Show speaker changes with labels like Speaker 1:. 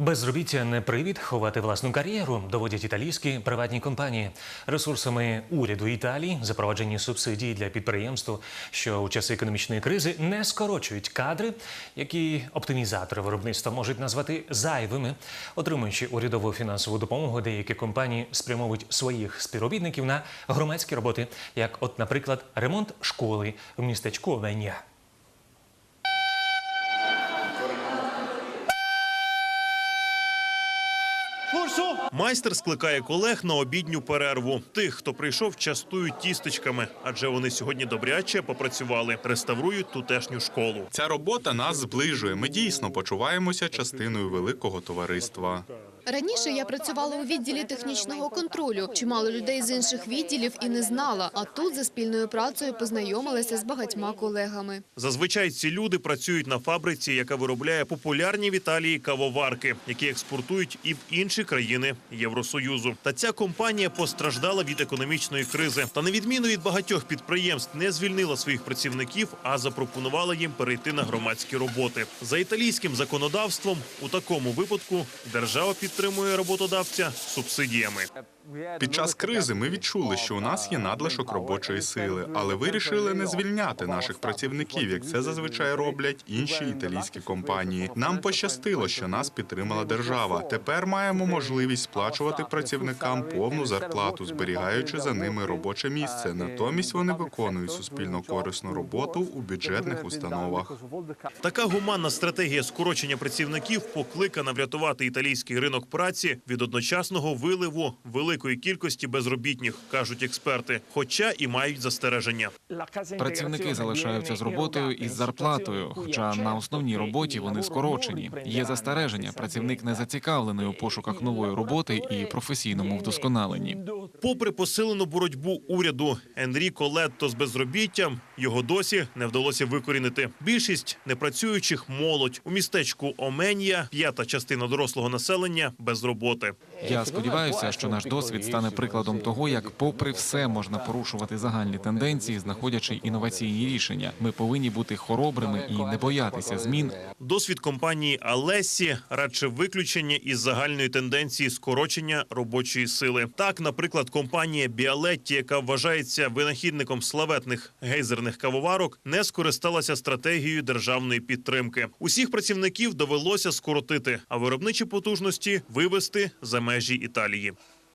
Speaker 1: Безробіття не привід ховати власну кар'єру, доводять італійські приватні компанії. Ресурсами уряду Італії запроваджені субсидії для підприємств, що у часи економічної кризи не скорочують кадри, які оптимізатори виробництва можуть назвати зайвими. Отримуючи урядову фінансову допомогу, деякі компанії спрямовують своїх співробітників на громадські роботи, як, от, наприклад, ремонт школи в містечку Овенія.
Speaker 2: Майстер скликає колег на обідню перерву. Тих, хто прийшов, частують тістечками, адже вони сьогодні добряче попрацювали, реставрують тутешню школу.
Speaker 3: Ця робота нас зближує. Ми дійсно почуваємося частиною великого товариства.
Speaker 4: Раніше я працювала у відділі технічного контролю. Чимало людей з інших відділів і не знала. А тут за спільною працею познайомилася з багатьма колегами.
Speaker 2: Зазвичай ці люди працюють на фабриці, яка виробляє популярні в Італії кавоварки, які експортують і в інші країни Євросоюзу. Та ця компанія постраждала від економічної кризи. Та на відміну від багатьох підприємств не звільнила своїх працівників, а запропонувала їм перейти на громадські роботи. За італійським законодавством у такому випадку держава підтримує роботодавця субсидіями.
Speaker 3: Під час кризи ми відчули, що у нас є надлишок робочої сили, але вирішили не звільняти наших працівників, як це зазвичай роблять інші італійські компанії. Нам пощастило, що нас підтримала держава. Тепер маємо можливість сплачувати працівникам повну зарплату, зберігаючи за ними робоче місце. Натомість вони виконують суспільно корисну роботу у бюджетних установах.
Speaker 2: Така гуманна стратегія скорочення працівників покликана врятувати італійський ринок праці від одночасного виливу великої кількості безробітних, кажуть експерти, хоча і мають застереження.
Speaker 5: Працівники залишаються з роботою і з зарплатою, хоча на основній роботі вони скорочені. Є застереження. Працівник не зацікавлений у пошуках нової роботи і професійному вдосконаленні.
Speaker 2: Попри посилену боротьбу уряду Енріко Летто з безробіттям, його досі не вдалося викорінити. Більшість непрацюючих молодь у містечку Оменія, п'ята частина дорослого населення без роботи.
Speaker 5: Я сподіваюся, що наш досвід стане прикладом того, як, попри все, можна порушувати загальні тенденції, знаходячи інноваційні рішення. Ми повинні бути хоробрими і не боятися змін,
Speaker 2: Досвід компанії Алесі радше виключення із загальної тенденції скорочення робочої сили. Так, наприклад, компанія Біалетті, яка вважається винахідником славетних гейзерних кавоварок, не скористалася стратегією державної підтримки. Усіх працівників довелося скоротити, а виробничі потужності вивести за межі Італії.